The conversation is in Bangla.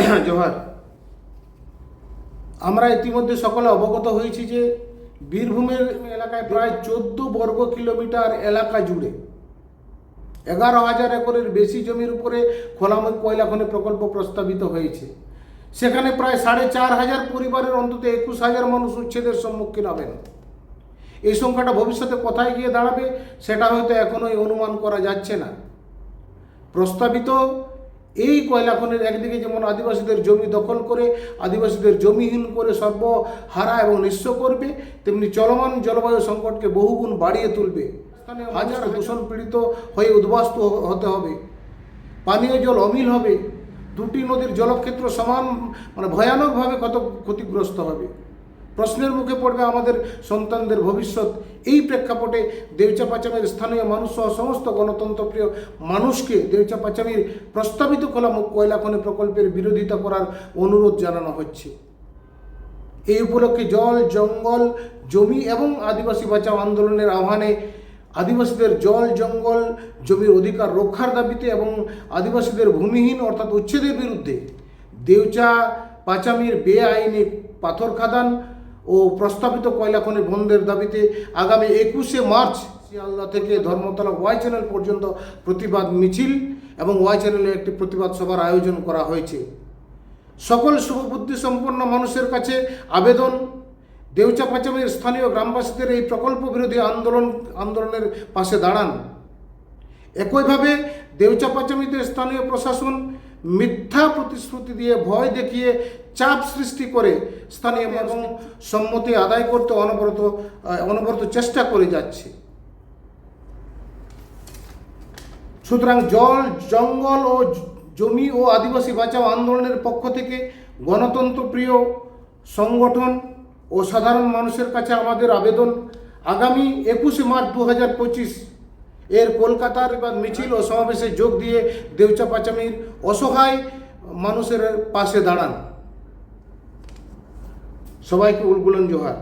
জোহার। আমরা ইতিমধ্যে সকলে অবগত হয়েছি যে বীরভূমের এলাকায় প্রায় চোদ্দ বর্গ কিলোমিটার এলাকা জুড়ে এগারো হাজার একরের বেশি জমির উপরে খোলামুখ কয়লা খনি প্রকল্প প্রস্তাবিত হয়েছে। সেখানে প্রায় সাড়ে চার হাজার পরিবারের অন্তত একুশ হাজার মানুষ উচ্ছেদের সম্মুখীন হবেন। এই সংখ্যাটা ভবিষ্যতে কোথায় গিয়ে দাঁড়াবে, সেটা হয়তো এখনোই অনুমান করা যাচ্ছে না। প্রস্তাবিত এই কয়লা খনির একদিকে যেমন আদিবাসীদের জমি দখল করে আদিবাসীদের জমিহীন করে সর্বহারা এবং নিঃস্ব করবে তেমনি চলমান জলবায়ু সংকটকে বহুগুণ বাড়িয়ে তুলবে। হাজার দূষণ পীড়িত হয়ে উদ্বাস্তু হতে হবে। পানীয় জল অমিল হবে। দুটি নদীর জলক্ষেত্র সমান মানে ভয়ানকভাবে কত ক্ষতিগ্রস্ত হবে। প্রশ্নের মুখে পড়বে আমাদের সন্তানদের ভবিষ্যৎ। এই প্রেক্ষাপটে পাচামের স্থানীয় মানুষ সহ সমস্ত গণতন্ত্রপ্রিয় মানুষকে দেউচা পাচামির প্রস্তাবিত খোলা কয়লা খনি প্রকল্পের বিরোধিতা করার অনুরোধ জানানো হচ্ছে। এই উপলক্ষে জল, জঙ্গল, জমি এবং আদিবাসী বাঁচাও আন্দোলনের আহ্বানে আদিবাসীদের জল, জঙ্গল, জমির অধিকার রক্ষার দাবিতে এবং আদিবাসীদের ভূমিহীন অর্থাৎ উচ্ছেদের বিরুদ্ধে দেউচা পাচামির বেআইনি পাথর খাদান ও প্রস্তাবিত কয়লা খনি বন্ধের দাবিতে আগামী একুশে মার্চ শিয়ালদা থেকে ধর্মতলা ওয়াই চ্যানেল পর্যন্ত প্রতিবাদ মিছিল এবং ওয়াই চ্যানেলে একটি প্রতিবাদ সভার আয়োজন করা হয়েছে। সকল শুভবুদ্ধি সম্পন্ন মানুষের কাছে আবেদন। দেউচা পাচামের স্থানীয় গ্রামবাসীদের এই প্রকল্প বিরোধী আন্দোলন, আন্দোলনের পাশে দাঁড়ান। একইভাবে দেউচা পাচামিতে স্থানীয় প্রশাসন মিথ্যা প্রতিশ্রুতি দিয়ে ভয় দেখিয়ে চাপ সৃষ্টি করে স্থানীয় এবং সম্মতি আদায় করতে অনবরত অনবরত চেষ্টা করে যাচ্ছে। সুতরাং জল, জঙ্গল ও জমি ও আদিবাসী বাঁচাও আন্দোলনের পক্ষ থেকে গণতন্ত্র প্রিয় সংগঠন ও সাধারণ মানুষের কাছে আমাদের আবেদন। আগামী একুশে মার্চ দু হাজার পঁচিশ এর কলকাতার মিছিল ও সমাবেশে যোগ দিয়ে দেউচা পাচামির অসহায় মানুষের পাশে দাঁড়ান। সবাইকে উলগুলন জোহার।